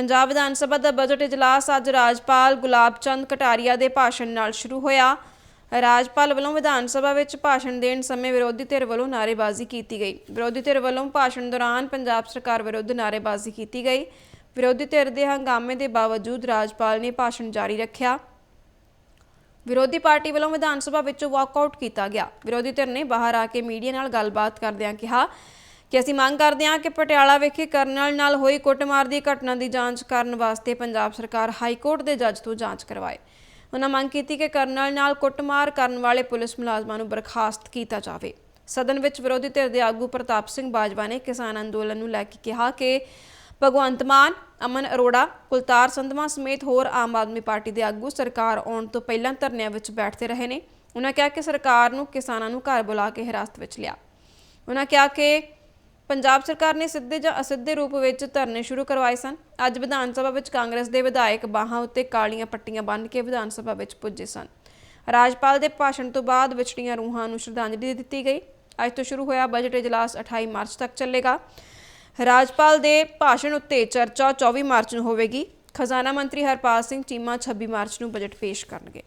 ਪੰਜਾਬ ਵਿਧਾਨ ਸਭਾ ਦਾ budget ਇਜਲਾਸ ਅੱਜ ਰਾਜਪਾਲ ਗੁਲਾਬ ਚੰਦ ਕਟਾਰੀਆ ਦੇ ਭਾਸ਼ਣ ਨਾਲ ਸ਼ੁਰੂ ਹੋਇਆ। ਰਾਜਪਾਲ ਵੱਲੋਂ ਵਿਧਾਨ ਸਭਾ ਵਿੱਚ ਭਾਸ਼ਣ ਦੇਣ ਸਮੇਂ ਵਿਰੋਧੀ ਧਿਰ ਵੱਲੋਂ ਨਾਅਰੇਬਾਜ਼ੀ ਕੀਤੀ ਗਈ। ਵਿਰੋਧੀ ਧਿਰ ਵੱਲੋਂ ਭਾਸ਼ਣ ਦੌਰਾਨ ਪੰਜਾਬ ਸਰਕਾਰ ਵਿਰੁੱਧ ਨਾਅਰੇਬਾਜ਼ੀ ਕੀਤੀ ਗਈ। ਵਿਰੋਧੀ ਧਿਰ ਦੇ ਹੰਗਾਮੇ ਦੇ ਬਾਵਜੂਦ ਰਾਜਪਾਲ ਨੇ ਭਾਸ਼ਣ ਜਾਰੀ ਰੱਖਿਆ। ਵਿਰੋਧੀ ਪਾਰਟੀ ਵੱਲੋਂ ਵਿਧਾਨ ਸਭਾ ਵਿੱਚੋਂ ਵਾਕਆਊਟ ਕੀਤਾ ਗਿਆ। ਵਿਰੋਧੀ ਧਿਰ ਨੇ ਬਾਹਰ ਆ ਕੇ ਮੀਡੀਆ ਨਾਲ ਗੱਲਬਾਤ ਕਰਦਿਆਂ ਕਿਹਾ ਕਿ ਅਸੀਂ ਮੰਗ ਕਰਦੇ ਹਾਂ ਕਿ ਪਟਿਆਲਾ ਵਿਖੇ ਕਰਨਲ ਨਾਲ ਹੋਈ ਕੁੱਟਮਾਰ ਦੀ ਘਟਨਾ ਦੀ ਜਾਂਚ ਕਰਨ ਵਾਸਤੇ ਪੰਜਾਬ ਸਰਕਾਰ ਹਾਈ ਕੋਰਟ ਦੇ ਜੱਜ ਤੋਂ ਜਾਂਚ ਕਰਵਾਏ। ਉਹਨਾਂ ਮੰਗ ਕੀਤੀ ਕਿ ਕਰਨਲ ਨਾਲ ਕੁੱਟਮਾਰ ਕਰਨ ਵਾਲੇ ਪੁਲਿਸ ਮੁਲਾਜ਼ਮਾਂ ਨੂੰ ਬਰਖਾਸਤ ਕੀਤਾ ਜਾਵੇ। ਸਦਨ ਵਿੱਚ ਵਿਰੋਧੀ ਧਿਰ ਦੇ ਆਗੂ ਪ੍ਰਤਾਪ ਸਿੰਘ ਬਾਜਵਾ ਨੇ ਕਿਸਾਨ ਅੰਦੋਲਨ ਨੂੰ ਲੈ ਕੇ ਕਿਹਾ ਕਿ ਭਗਵੰਤ ਮਾਨ, ਅਮਨ ਅਰੋੜਾ, ਕੁਲਤਾਰ ਸੰਧਵਾ ਸਮੇਤ ਹੋਰ ਆਮ ਆਦਮੀ ਪਾਰਟੀ ਦੇ ਆਗੂ ਸਰਕਾਰ ਆਉਣ ਤੋਂ ਪਹਿਲਾਂ ਧਰਨਿਆਂ ਵਿੱਚ ਬੈਠਦੇ ਰਹੇ ਨੇ। ਉਹਨਾਂ ਕਿਹਾ ਕਿ ਸਰਕਾਰ ਨੂੰ ਕਿਸਾਨਾਂ ਨੂੰ ਘਰ ਬੁਲਾ ਕੇ ਹਿਰਾਸਤ ਵਿੱਚ ਲਿਆ। ਉਹਨਾਂ ਕਿਹਾ ਕਿ ਪੰਜਾਬ ਸਰਕਾਰ ਨੇ ਸਿੱਧੇ ਜਾਂ ਅਸਿੱਧੇ ਰੂਪ ਵਿੱਚ ਧਰਨੇ ਸ਼ੁਰੂ ਕਰਵਾਏ ਸਨ। ਅੱਜ ਵਿਧਾਨ ਸਭਾ ਵਿੱਚ ਕਾਂਗਰਸ ਦੇ ਵਿਧਾਇਕ ਬਾਹਾਂ ਉੱਤੇ ਕਾਲੀਆਂ ਪੱਟੀਆਂ ਬੰਨ੍ਹ ਕੇ ਵਿਧਾਨ ਸਭਾ ਵਿੱਚ ਪੁੱਜੇ ਸਨ। ਰਾਜਪਾਲ ਦੇ ਭਾਸ਼ਣ ਤੋਂ ਬਾਅਦ ਵਿਛੜੀਆਂ ਰੂਹਾਂ ਨੂੰ ਸ਼ਰਧਾਂਜਲੀ ਦਿੱਤੀ ਗਈ। ਅੱਜ ਤੋਂ ਸ਼ੁਰੂ ਹੋਇਆ ਬਜਟ ਇਜਲਾਸ 28 ਮਾਰਚ ਤੱਕ ਚੱਲੇਗਾ। ਰਾਜਪਾਲ ਦੇ ਭਾਸ਼ਣ ਉੱਤੇ ਚਰਚਾ 24 ਮਾਰਚ ਨੂੰ ਹੋਵੇਗੀ। ਖਜ਼ਾਨਾ ਮੰਤਰੀ ਹਰਪਾਲ ਸਿੰਘ ਚੀਮਾ 26 ਮਾਰਚ ਨੂੰ ਬਜਟ ਪੇਸ਼ ਕਰਨਗੇ।